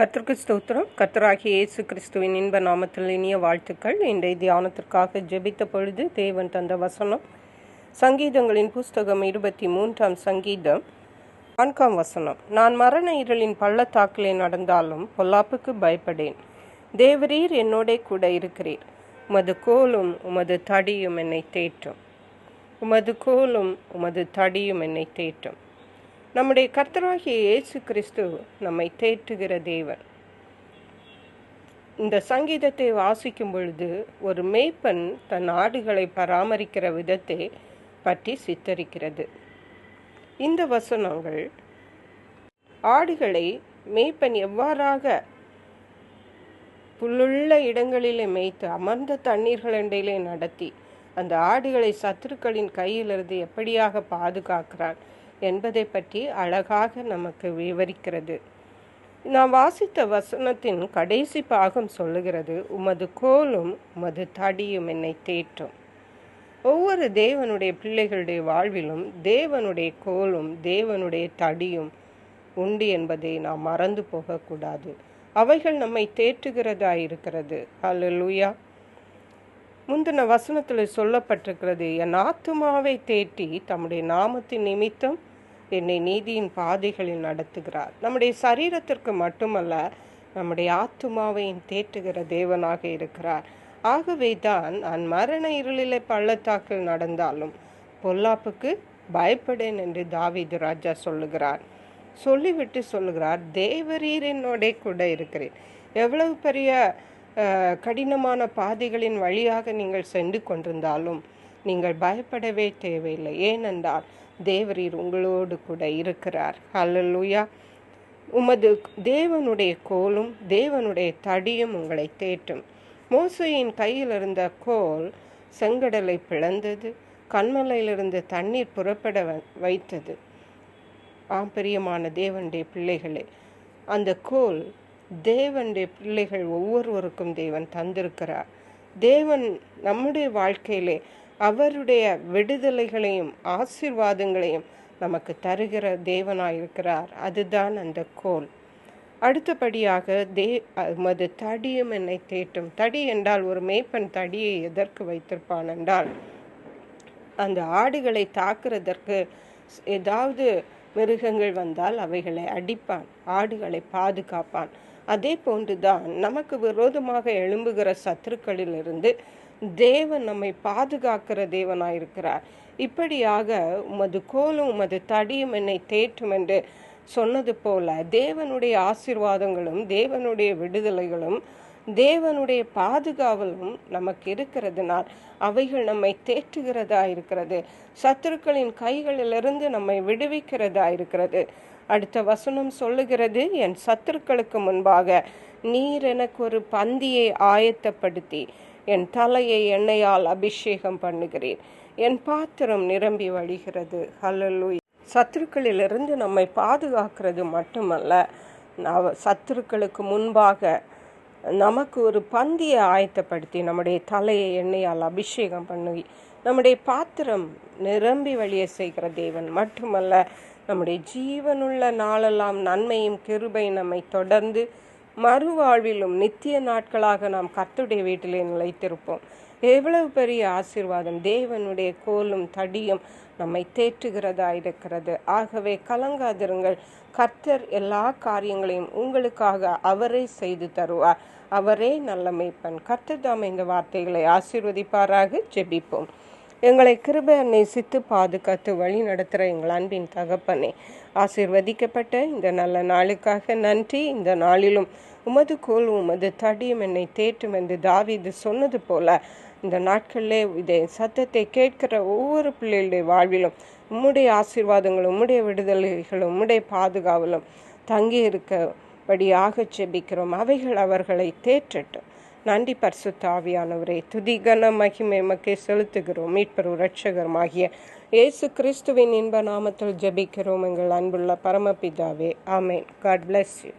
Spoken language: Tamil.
கத்திற்கு ஸ்தோத்திரம். கர்த்தராகிய இயேசு கிறிஸ்துவின் இன்ப நாமத்தில் இனிய வாழ்த்துக்கள். இன்றைய தியானத்திற்காக ஜெபித்த பொழுது தேவன் தந்த வசனம். சங்கீதங்களின் புஸ்தகம் இருபத்தி மூன்றாம் சங்கீதம் நான்காம் வசனம். நான் மரண இருளின் பள்ளத்தாக்கிலே நடந்தாலும் பொல்லாப்புக்கு பயப்படேன். தேவரீர் என்னோடே கூட இருக்கிறீர். உமது கோலும் உமது தடியும் என்னை தேற்றும். உமது கோலும் உமது தடியும் என்னை தேற்றும். நம்முடைய கர்த்தராகிய இயேசு கிறிஸ்து நம்மை தேற்றுகிற தேவன். இந்த சங்கீதத்தை வாசிக்கும் பொழுது ஒரு மேய்ப்பன் தன் ஆடுகளை பராமரிக்கிற விதத்தை பற்றி சித்தரிக்கிறது. இந்த வசனங்கள் ஆடுகளை மேய்ப்பன் எவ்வாறாக புல்லுள்ள இடங்களிலே மேய்த்து அமர்ந்த தண்ணீர்களிடையிலே நடத்தி அந்த ஆடுகளை சத்துருக்களின் கையிலிருந்து எப்படியாக பாதுகாக்கிறான்? என்பதை பற்றி அழகாக நமக்கு விவரிக்கிறது. நான் வாசித்த வசனத்தின் கடைசி பாகம் சொல்லுகிறது உமது கோலும் உமது தடியும் என்னை தேற்றும். ஒவ்வொரு தேவனுடைய பிள்ளைகளுடைய வாழ்விலும் தேவனுடைய கோலும் தேவனுடைய தடியும் உண்டு என்பதை நாம் மறந்து போகக்கூடாது. அவைகள் நம்மை தேற்றுகிறதா இருக்கிறது. அல்லூயா முந்தின வசனத்தில் சொல்லப்பட்டிருக்கிறது என் ஆத்துமாவை தேற்றி தம்முடைய நாமத்தின் நிமித்தம் என்னை நீதியின் பாதைகளில் நடத்துகிறார். நம்முடைய சரீரத்திற்கு மட்டுமல்ல நம்முடைய ஆத்துமாவையும் தேற்றுகிற தேவனாக இருக்கிறார். ஆகவே தான் நான் மரண இருளிலே பள்ளத்தாக்கில் நடந்தாலும் பொல்லாப்புக்கு பயப்படேன் என்று தாவிது ராஜா சொல்லுகிறார். சொல்லிவிட்டு சொல்லுகிறார் தேவரீர் என்னோட கூட இருக்கிறேன் எவ்வளவு பெரிய கடினமான பாதைகளின் வழியாக நீங்கள் சென்று கொண்டிருந்தாலும் நீங்கள் பயப்படவே தேவையில்லை. ஏனென்றால் தேவரீர் உங்களோடு கூட இருக்கிறார். ஹல்லலுயா உமது தேவனுடைய கோலும் தேவனுடைய தடியும் உங்களை தேற்றும். மோசையின் கையில் இருந்த கோல் செங்கடலை பிளந்தது. கண்மலையிலிருந்து தண்ணீர் புறப்பட வைத்தது. ஆம் பிரியமான தேவனுடைய பிள்ளைகளே அந்த கோல் தேவனுடைய பிள்ளைகள் ஒவ்வொருவருக்கும் தேவன் தந்திருக்கிறார். தேவன் நம்முடைய வாழ்க்கையிலே அவருடைய விடுதலைகளையும் ஆசிர்வாதங்களையும் நமக்கு தருகிற தேவனாயிருக்கிறார். அதுதான் அந்த கோல். அடுத்தபடியாக தே மது தடியும் என்னை தேட்டும் தடி என்றால் ஒரு மேய்ப்பன் தடியை எதற்கு வைத்திருப்பான் என்றால் அந்த ஆடுகளை தாக்குறதற்கு ஏதாவது மிருகங்கள் வந்தால் அவைகளை அடிப்பான் ஆடுகளை பாதுகாப்பான். அதே போன்றுதான் நமக்கு விரோதமாக எழும்புகிற சத்துருக்களிலிருந்து தேவன் நம்மை பாதுகாக்கிற தேவனாயிருக்கிறார். இப்படியாக உமது கோலும் உமது தடியும் என்னை தேற்றும் என்று சொன்னது போல தேவனுடைய ஆசிர்வாதங்களும் தேவனுடைய விடுதலைகளும் தேவனுடைய பாதுகாவலும் நமக்கு இருக்கிறதுனால் அவைகள் நம்மை தேற்றுகிறதா இருக்கிறது சத்துருக்களின் கைகளிலிருந்து நம்மை விடுவிக்கிறதா இருக்கிறது அடுத்த வசனம் சொல்லுகிறது என் சத்துருக்களுக்கு முன்பாக நீர் எனக்கு ஒரு பந்தியை ஆயத்தப்படுத்தி என் தலையை எண்ணெயால் அபிஷேகம் பண்ணுகிறேன். என் பாத்திரம் நிரம்பி வழிகிறது. ஹல்லலு சத்துருக்களிலிருந்து நம்மை பாதுகாக்கிறது மட்டுமல்ல சத்துருக்களுக்கு முன்பாக நமக்கு ஒரு பந்தியை ஆயத்தப்படுத்தி நம்முடைய தலையை எண்ணெயால் அபிஷேகம் பண்ணி நம்முடைய பாத்திரம் நிரம்பி வழிய செய்கிற தேவன் மட்டுமல்ல நம்முடைய ஜீவனுள்ள நாளெல்லாம் நன்மையும் கிருபை நம்மை தொடர்ந்து மறுவாழ்விலும் நித்திய நாட்களாக நாம் கர்த்துடைய வீட்டிலே நிலைத்திருப்போம். எவ்வளவு பெரிய ஆசிர்வாதம். தேவனுடைய கோலும் தடியும் நம்மை தேற்றுகிறதா இருக்கிறது. ஆகவே கலங்காதிருங்கள். கர்த்தர் எல்லா காரியங்களையும் உங்களுக்காக அவரே செய்து தருவார். அவரே நல்ல கர்த்தர் தாம் இந்த வார்த்தைகளை ஆசீர்வதிப்பாராக. ஜெபிப்போம். எங்களை கிருபை நேசித்து பாதுகாத்து வழி நடத்துகிற எங்கள் அன்பின் தகப்பனே. ஆசிர்வதிக்கப்பட்ட இந்த நல்ல நாளுக்காக நன்றி. இந்த நாளிலும் உமது கோல் உமது தடியும் என்னை தேற்றும் என்று தாவிது சொன்னது போல இந்த நாட்களிலே இதை சத்தத்தை கேட்கிற ஒவ்வொரு பிள்ளைகளுடைய வாழ்விலும் உம்முடைய ஆசீர்வாதங்களும் உம்முடைய விடுதலைகளும் உம்முடைய பாதுகாவலும் தங்கி இருக்கபடியாக செபிக்கிறோம். அவைகள் அவர்களை தேற்றட்டும். நன்றி பரிசுத்த ஆவியானவரே. துதிகன மகிமை மக்கே செலுத்துகிறோம். மீட்பர் ரட்சகருமாகிய இயேசு கிறிஸ்துவின் இன்ப நாமத்தில் ஜபிக்கிறோம். எங்கள் அன்புள்ள பரமபிதாவே ஆமேன். God bless you